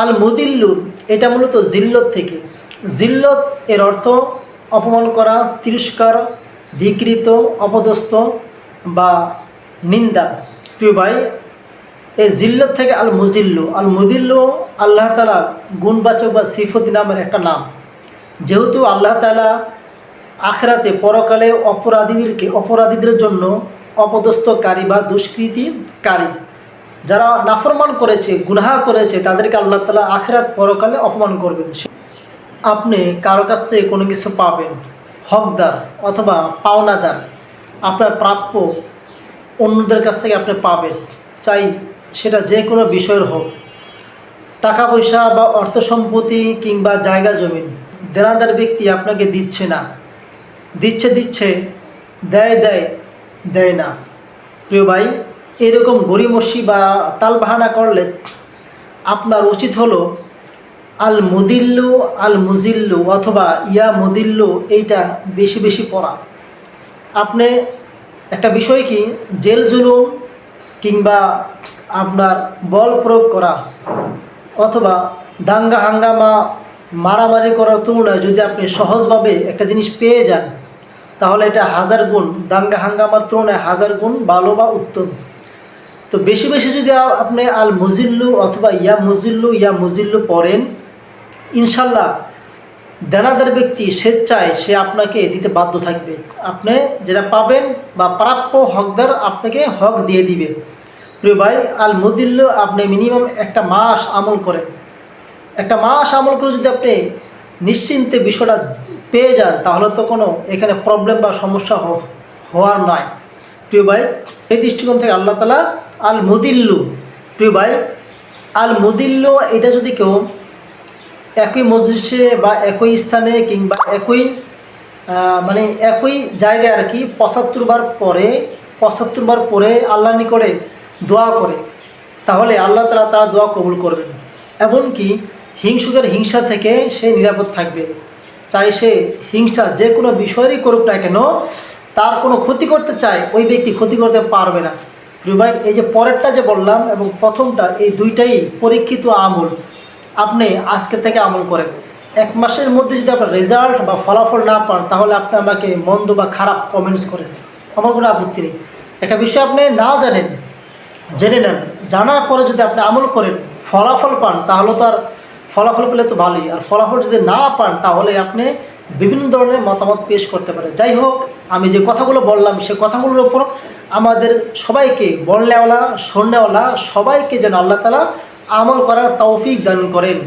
আল মুদিল্লু এটা মূলত জিল্লত থেকে। জিল্লত এর অর্থ অপমান করা, তিরস্কার ধিকৃত অপদস্থ বা নিন্দা। প্রিয় ভাই এই জিল্লত থেকে আল মুজিল্লু আল মুদিল্লু আল্লাহ তালার গুণবাচক বা সিফতি নামের একটা নাম। যেহেতু আল্লাহ তালা আখরাতে পরকালে অপরাধীদেরকে, অপরাধীদের জন্য অপদস্থকারী বা দুষ্কৃতিকারী। যারা নাফরমান করেছে, গুনাহা করেছে, তাদেরকে আল্লাহ তালা আখরাত পরকালে অপমান করবেন। আপনি কারও কাছ থেকে কোনো কিছু পাবেন, হকদার অথবা পাওনাদার, আপনার প্রাপ্য অন্যদের কাছ থেকে আপনি পাবেন। চাই সেটা যে কোনো বিষয়ের হোক। টাকা পয়সা বা অর্থ সম্পত্তি কিংবা জায়গা জমিন দেনাদার ব্যক্তি আপনাকে দিচ্ছে না। দিচ্ছে দিচ্ছে, দেয় দেয় দেয় না। প্রিয় ভাই এরকম গরিমসি বা তালবাহানা করলে আপনার উচিত হলো আল মুদিল্লু, আল মুজিল্লু অথবা ইয়া মুদিল্লু এইটা বেশি বেশি পড়া। আপনি একটা বিষয় কি? জেল জুলুম কিংবা আপনার বল প্রয়োগ করা অথবা দাঙ্গা হাঙ্গামা, মারামারি করার তুলনায় যদি আপনি সহজভাবে একটা জিনিস পেয়ে যান, তাহলে এটা হাজার গুণ, দাঙ্গা হাঙ্গামার তুলনায় হাজার গুণ ভালো বা উত্তম। তো বেশি বেশি যদি আপনি আল মুজিল্লু অথবা ইয়া মুজিল্লু ইয়া মুজিল্লু পড়েন, ইনশাল্লাহ দেনাদার ব্যক্তি স্বেচ্ছায় সে আপনাকে দিতে বাধ্য থাকবে। আপনি যেটা পাবেন বা প্রাপ্য হকদার আপনাকে হক দিয়ে দিবে। প্রিয় ভাই, আল মুদিল্লু আপনি মিনিমাম একটা মাস আমল করেন। একটা মাস আমল করে যদি আপনি নিশ্চিন্তে বিষয়টা পেয়ে যান, তাহলে তো কোনো এখানে প্রবলেম বা সমস্যা হওয়ার নয়। প্রিয় ভাই, এই দৃষ্টিকোণ থেকে আল্লাহ তালা আল মুদিল্লু প্রিয় ভাই আল মুদিল্লু এটা যদি কেউ একই মজলিসে বা একই স্থানে কিংবা একই মানে একই জায়গায় আর কি পঁচাত্তর বার পরে, পঁচাত্তর বার পরে আল্লাহ নিকটে দোয়া করে, তাহলে আল্লাহ তালা তারা দোয়া কবুল করবেন। এমনকি হিংসুকের হিংসা থেকে সে নিরাপদ থাকবে। চাই সে হিংসা যে কোনো বিষয়েরই করুক না কেন তার কোনো ক্ষতি করতে চায়, ওই ব্যক্তি ক্ষতি করতে পারবে না। ভাই এই যে পরেরটা যে বললাম এবং প্রথমটা, এই দুইটাই পরীক্ষিত আমল। আপনি আজকে থেকে আমল করেন। এক মাসের মধ্যে যদি আপনার রেজাল্ট বা ফলাফল না পান, তাহলে আপনি আমাকে মন্দ বা খারাপ কমেন্টস করেন। আমার কোনো আপত্তি নেই। একটা বিষয় আপনি না জানেন, জেনে নেন। জানার পরে যদি আপনি আমল করেন, ফলাফল পান, তাহলে তো আর ফলাফল পেলে তো ভালোই। আর ফলাফল যদি না পান, তাহলে আপনি বিভিন্ন ধরনের মতামত পেশ করতে পারে। যাই হোক, আমি যে কথাগুলো বললাম, সে কথাগুলোর ওপর আমাদের সবাইকে বলনেওয়ালা শোনেওয়ালা সবাইকে যেন আল্লাহ তালা আমল করার তৌফিক দান করেন।